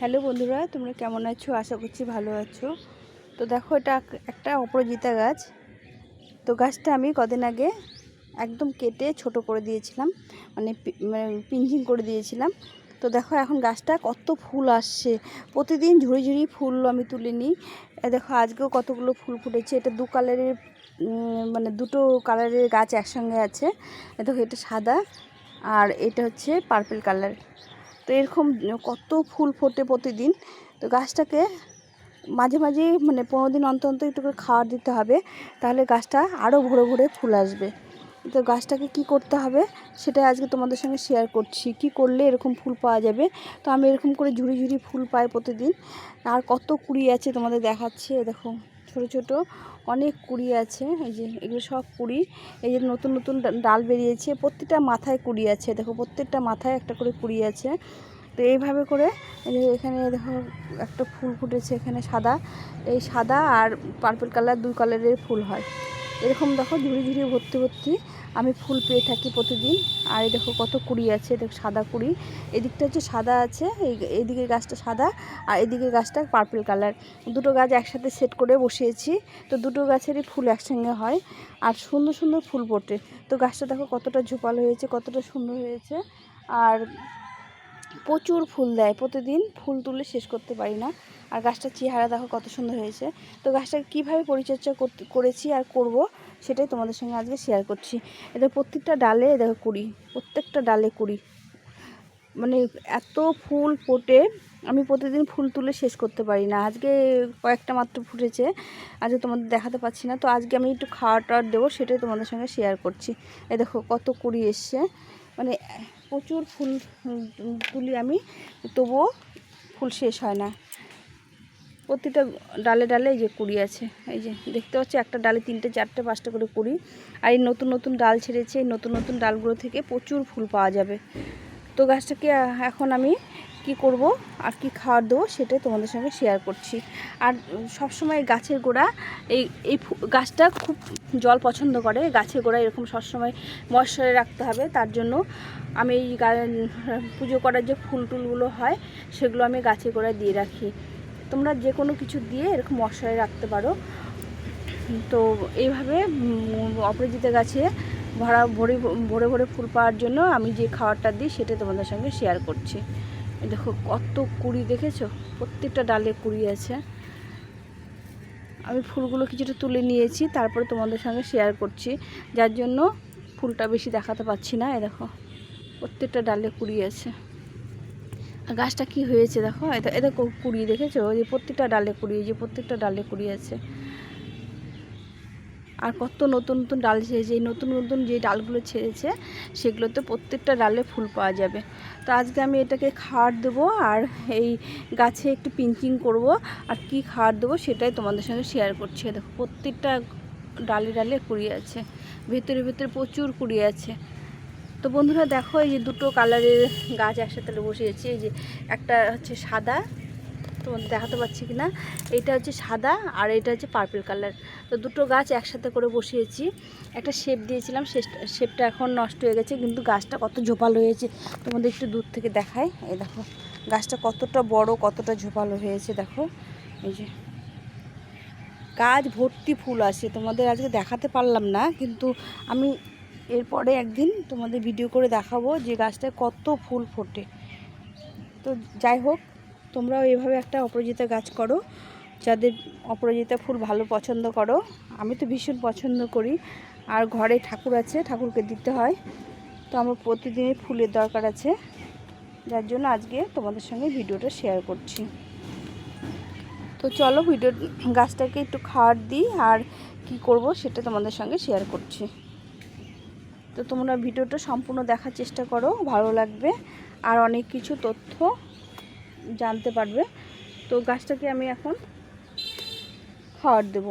Hello বন্ধুরা, তোমরা কেমন আছো? আশা করছি ভালো আছো। তো দেখো, এটা একটা অপরাজিতা গাছ। তো গাছটা আমি কদিন আগে একদম কেটে ছোট করে দিয়েছিলাম মানে পি- মানে করে দিয়েছিলাম। তো দেখো, এখন গাছটা কত ফুল আসছে। প্রতিদিন ঝুড়ি ঝুড়ি ফুল আমি তুলে নিই দেখো, আজকেও কতগুলো ফুল ফুটেছে। এটা দু কালারের মানে দুটো কালারের গাছ একসঙ্গে আছে। দেখো, এটা সাদা আর এটা হচ্ছে পার্পল কালার। তো এরকম কত ফুল ফোটে প্রতিদিন। তো গাছটাকে মাঝে মাঝে মানে পনেরো দিন অন্তর অন্তর একটু করে খাবার দিতে হবে, তাহলে গাছটা আরও ভরে ভরে ফুল আসবে। তো গাছটাকে কি করতে হবে সেটা আজকে তোমাদের সঙ্গে শেয়ার করছি। কি করলে এরকম ফুল পাওয়া যাবে? তো আমি এরকম করে ঝুড়ি ঝুড়ি ফুল পাই প্রতিদিন। আর কত কুড়ি আছে তোমাদের দেখাচ্ছে দেখো। ছোট ছোট অনেক কুড়ি আছে, এই যে এগুলো সব কুড়ি। এই যে নতুন নতুন ডাল বেরিয়েছে, প্রত্যেকটা মাথায় কুড়ি আছে, দেখো প্রত্যেকটা মাথায় একটা করে কুড়ি আছে। তো এইভাবে করে এখানে দেখো একটা ফুল ফুটেছে এখানে সাদা। এই সাদা আর পার্পল কালার দুই কালারের ফুল হয়। এরকম দেখো ধীরে ধীরে ভর্তি ভর্তি আমি ফুল পেয়ে থাকি প্রতিদিন। আর এই দেখো কত কুড়ি আছে দেখো সাদা কুড়ি। এদিকটা হচ্ছে সাদা আছে, এই এদিকে গাছটা সাদা, আর এদিকে গাছটা পার্পল কালার দুটো গাছ একসাথে সেট করে বসিয়েছি। তো দুটো গাছেরই ফুল একসঙ্গে হয়। আর সুন্দর সুন্দর ফুল ফোটে। তো গাছটা দেখো কতটা ঝোপালো হয়েছে, কতটা সুন্দর হয়েছে। আর প্রচুর ফুল দেয়। প্রতিদিন ফুল তুলে শেষ করতে পারি না। আর গাছটার চেহারা দেখো কত সুন্দর হয়েছে। তো গাছটাকে কীভাবে পরিচর্যা করতে, করেছি আর করব সেটাই তোমাদের সঙ্গে আজকে শেয়ার করছি। এদের প্রত্যেকটা ডালে দেখো কুড়ি, প্রত্যেকটা ডালে কুড়ি। মানে এত ফুল ফোটে, আমি প্রতিদিন ফুল তুলে শেষ করতে পারি না। আজকে কয়েকটা মাত্র ফুটেছে, আজকে তোমাদের দেখাতে পাচ্ছি না। তো আজকে আমি একটু খাওয়া টাওয়ার দেবো, সেটাই তোমাদের সঙ্গে শেয়ার করছি। এ দেখো কত কুড়ি এসছে। মানে প্রচুর ফুল তুলি আমি, তবুও ফুল শেষ হয় না। প্রতিটা ডালে ডালে এই যে কুড়ি আছে। এই যে দেখতে পাচ্ছি, একটা ডালে তিনটে, চারটে, পাঁচটা করে কুড়ি। আর এই নতুন নতুন ডাল ছেড়েছে, এই নতুন নতুন ডালগুলো থেকে প্রচুর ফুল পাওয়া যাবে। তো গাছটাকে এখন আমি কি করব আর কি খাবার দেবো সেটাই তোমাদের সঙ্গে শেয়ার করছি। আর সব সময় গাছের গোড়া, এই এই গাছটা খুব জল পছন্দ করে। গাছের গোড়া এরকম সবসময় ময়শ্চারে রাখতে হবে। তার জন্য আমি এই পুজো করার যে ফুল টুলগুলো হয়, সেগুলো আমি গাছের গোড়ায় দিয়ে রাখি। তোমরা যে কোনো কিছু দিয়ে এরকম মশায় রাখতে পারো। তো এইভাবে অপরাজিতা গাছে ভরা, ভরে ভরে ভরে ফুল পাওয়ার জন্য আমি যে খাবারটা দিই সেটা তোমাদের সঙ্গে শেয়ার করছি। দেখো কত কুড়ি দেখেছ? প্রত্যেকটা ডালে কুড়ি আছে। আমি ফুলগুলো কিছুটা তুলে নিয়েছি, তারপরে তোমাদের সঙ্গে শেয়ার করছি। যার জন্য ফুলটা বেশি দেখাতে পাচ্ছি না এ দেখো। প্রত্যেকটা ডালে কুড়ি আছে। গাছটা কি হয়েছে দেখো? এটা এটা কুড়ি দেখেছ? যে প্রত্যেকটা ডালে কুড়ি যে প্রত্যেকটা ডালে কুড়ি আছে। আর কত নতুন নতুন ডাল ছেড়েছে। এই নতুন নতুন যে ডালগুলো ছেড়েছে, সেগুলোতে প্রত্যেকটা ডালে ফুল পাওয়া যাবে। তো আজকে আমি এটাকে খাওয়ার দেবো আর এই গাছে একটু পিঞ্চিং করব। আর কি খাওয়ার দেবো সেটাই তোমাদের সঙ্গে শেয়ার করছি। দেখো, প্রত্যেকটা ডালে ডালে কুড়ি আছে। ভেতরে ভেতরে প্রচুর কুড়ি আছে। তো বন্ধুরা দেখো, এই যে দুটো কালারের গাছ একসাথে বসিয়েছি। এই যে একটা হচ্ছে সাদা, তোমাদের দেখাতে পাচ্ছি কি না এটা হচ্ছে সাদা আর এটা হচ্ছে পার্পল কালার তো দুটো গাছ একসাথে করে বসিয়েছি। একটা শেপ দিয়েছিলাম শেপটা এখন নষ্ট হয়ে গেছে, কিন্তু গাছটা কত ঝোপালো হয়েছে। তোমাদের একটু দূর থেকে দেখায় এই দেখো, গাছটা কতটা বড়, কতটা ঝোপালো হয়েছে, দেখো। এই যে গাছ ভর্তি ফুল আছে। তোমাদের আজকে দেখাতে পারলাম না, কিন্তু আমি এরপরে একদিন তোমাদের ভিডিও করে দেখাবো যে গাছটায় কত ফুল ফোটে। তো যাই হোক, তোমরাও এভাবে একটা অপরাজিতা গাছ করো, যাদের অপরাজিতা ফুল ভালো পছন্দ করো। আমি তো ভীষণ পছন্দ করি, আর ঘরে ঠাকুর আছে, ঠাকুরকে দিতে হয়। তো আমার প্রতিদিনই ফুলের দরকার আছে, যার জন্য আজকে তোমাদের সঙ্গে ভিডিওটা শেয়ার করছি। তো চলো ভিডিও গাছটাকে একটু খাওয়ার দিই, আর কি করব সেটা তোমাদের সঙ্গে শেয়ার করছি। তো তোমরা ভিডিওটা সম্পূর্ণ দেখার চেষ্টা করো, ভালো লাগবে। আর অনেক কিছু তথ্য জানতে পারবে। তো গাছটাকে আমি এখন খাওয়ার দেব।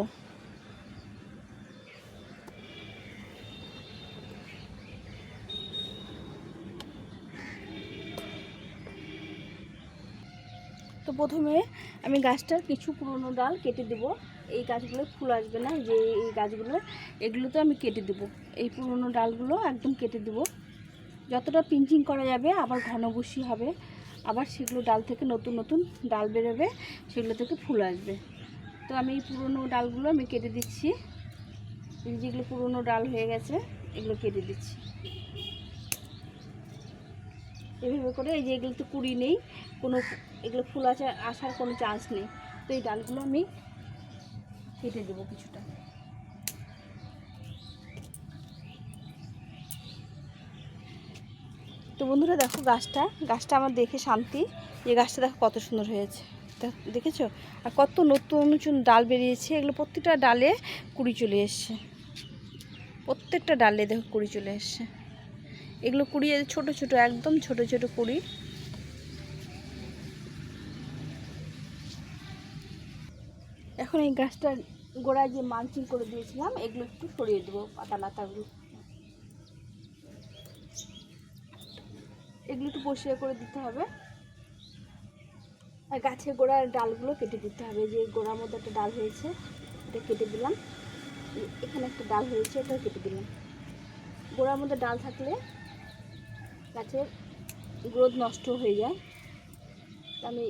তো প্রথমে আমি গাছটার কিছু পুরনো ডাল কেটে দেব। এই গাছগুলো ফুল আসবে না, যে এই গাছগুলো এগুলো তো আমি কেটে দেব। এই পুরনো ডালগুলো একদম কেটে দেব। যতটা পিঞ্চিং করা যাবে, আবার ঘন বসি হবে। আবার সেগুলো ডাল থেকে নতুন নতুন ডাল বেরোবে, সেগুলো থেকে ফুল আসবে। তো আমি এই পুরনো ডালগুলো আমি কেটে দিচ্ছি। যেগুলো পুরনো ডাল হয়ে গেছে, এগুলো কেটে দিচ্ছি। এভাবে করে এই যে এগুলো তো কুড়ি নেই, কোনো এগুলো ফুল আসা আসার কোনো চান্স নেই। তো এই ডালগুলো আমি কেটে দেবো কিছুটা। তো বন্ধুরা দেখো গাছটা গাছটা আমার দেখে শান্তি। এই গাছটা দেখো কত সুন্দর হয়েছে। দেখ- দেখেছ? আর কত নতুন নতুন ডাল বেরিয়েছে। এগুলো প্রত্যেকটা ডালে কুড়ি চলে এসছে। প্রত্যেকটা ডালে দেখো কুড়ি চলে এসছে। এগুলো কুড়ি, ছোট ছোট, একদম ছোট ছোট কুড়ি। এখন এই গাছটার গোড়ায় যে মালচিং করে দিয়েছিলাম, এগুলো একটু সরিয়ে দেবো, পাতা লাতাগুলো। এগুলো একটু পরিষ্কার করে দিতে হবে। আর গাছের গোড়ার ডালগুলো কেটে দিতে হবে। যে গোড়ার মধ্যে একটা ডাল হয়েছে, এটা কেটে দিলাম। এখানে একটা ডাল হয়েছে, এটাও কেটে দিলাম। গোড়ার মধ্যে ডাল থাকলে গাছের গ্রোথ নষ্ট হয়ে যায়। আমি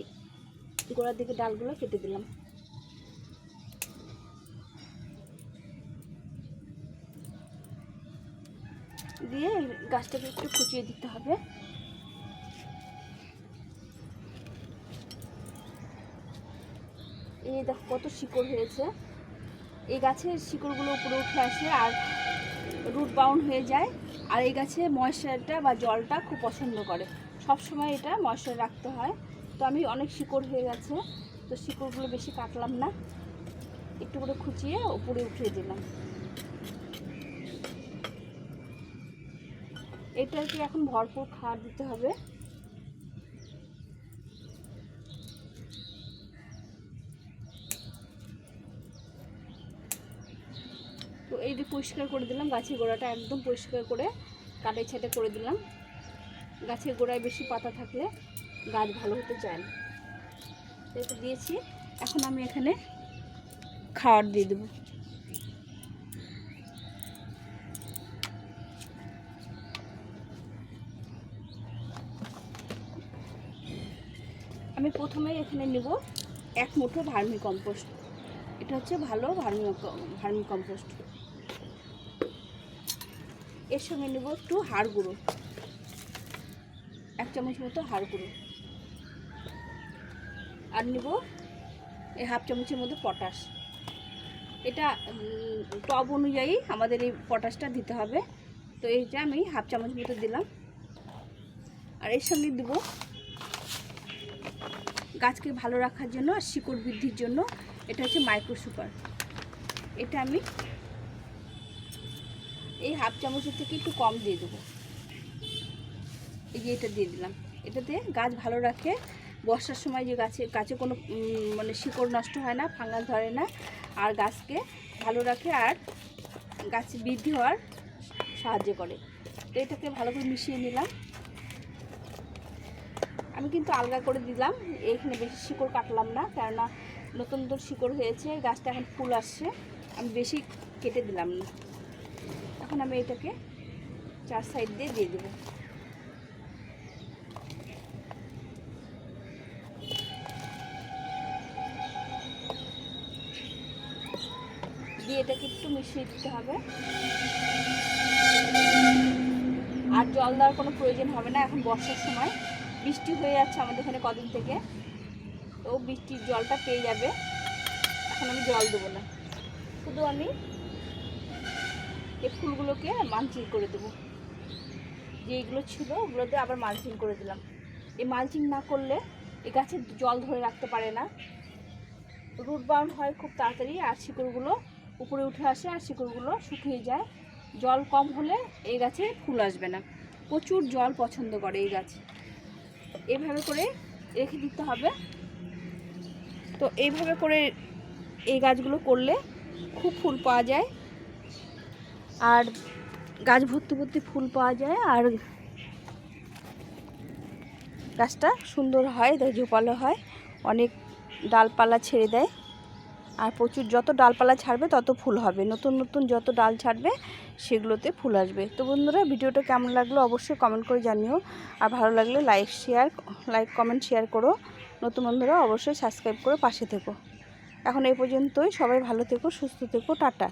গোড়ার দিকে ডালগুলো কেটে দিলাম। দিয়ে গাছটাকে একটু কুচিয়ে দিতে হবে। এই দেখো কত শিকড় হয়েছে। এই গাছের শিকড়গুলো উপরে উঠে আসে আর রুট বাউন্ড হয়ে যায়। আর এই গাছে ময়েশ্চারটা বা জলটা খুব পছন্দ করে। সব সময় এটা ময়েশ্চার রাখতে হয়। তো আমি অনেক শিকড় হয়ে গেছে, তো শিকড়গুলো বেশি কাটলাম না। একটু করে খুঁচিয়ে উপরে উঠিয়ে দিলাম। এটাকে এখন ভরপুর খাবার দিতে হবে। তো এই যে পরিষ্কার করে দিলাম, গাছের গোড়াটা একদম পরিষ্কার করে কাটাই ছাটে করে দিলাম। গাছের গোড়ায় বেশি পাতা থাকলে গাছ ভালো হতে চায় না। দিয়েছি। এখন আমি এখানে খাবার দিয়ে দেবো। আমি প্রথমে এখানে নেব এক মুঠো ভার্মি কম্পোস্ট এটা হচ্ছে ভালো ভার্মি ভার্মি কম্পোস্ট এর সঙ্গে নেব একটু হাড় গুঁড়ো। এক চামচ মতো হাড় গুঁড়ো। আর নেব এই হাফ চামচের মধ্যে পটাশ। এটা টব অনুযায়ী আমাদের এই পটাশটা দিতে হবে। তো এইটা আমি হাফ চামচ মতো দিলাম। আর এর সঙ্গে দেবো গাছকে ভালো রাখার জন্য আর শিকড় বৃদ্ধির জন্য এটা হচ্ছে মাইক্রো সুপার এটা আমি এই হাফ চামচের থেকে একটু কম দিয়ে দেবো। এই যে এটা দিয়ে দিলাম। এটাতে গাছ ভালো রাখে। বর্ষার সময় যে গাছে গাছে কোনো মানে শিকড় নষ্ট হয় না, ফাঙ্গাস ধরে না, আর গাছকে ভালো রাখে আর গাছ বৃদ্ধি হওয়ার সাহায্য করে। তো এটাকে ভালো করে মিশিয়ে নিলাম। আমি কিন্তু আলগা করে দিলাম। এইখানে বেশি শিকড় কাটলাম না, কেননা নতুন নতুন শিকড় হয়েছে, গাছটা এখন ফুল আসছে। আমি বেশি কেটে দিলাম না। এখন আমি এটাকে চার সাইড দিয়ে দিয়ে দেবো। দিয়ে এটাকে একটু মিশিয়ে দিতে হবে। আর জল দেওয়ার কোনো প্রয়োজন হবে না, এখন বর্ষার সময়। বৃষ্টি হয়ে যাচ্ছে আমাদের এখানে কদিন থেকে। তো বৃষ্টির জলটা পেয়ে যাবে। এখন আমি জল দেবো না। শুধু আমি এই ফুলগুলোকে মালচিং করে দেবো। যে এগুলো ছিল ওগুলোতে আবার মালচিং করে দিলাম। এই মালচিং না করলে এই গাছে জল ধরে রাখতে পারে না। রুট বাউন্ড হয় খুব তাড়াতাড়ি আর শিকড়গুলো উপরে উঠে আসে আর শিকড়গুলো শুকিয়ে যায়। জল কম হলে এই গাছে ফুল আসবে না। প্রচুর জল পছন্দ করে এই গাছ। এইভাবে করে রেখে দিতে হবে। তো এইভাবে করে এই গাছগুলো করলে খুব ফুল পাওয়া যায়। আর গাছ ভর্তি ভর্তি ফুল পাওয়া যায় আর গাছটা সুন্দর হয় ঝোপালো হয়, অনেক ডালপালা ছেড়ে দেয়। আর প্রচুর যত ডালপালা ছাড়বে, তত ফুল হবে। নতুন নতুন যত ডাল ছাড়বে, সেগুলোতে ফুল আসবে। তো বন্ধুরা, ভিডিওটা কেমন লাগল অবশ্যই কমেন্ট করে জানিও। আর ভালো লাগলে like share like comment share করো। নতুন বন্ধুরা, অবশ্যই সাবস্ক্রাইব করে পাশে থেকো। এখন এই পর্যন্তই। সবাই ভালো থেকো, সুস্থ থেকো। টাটা।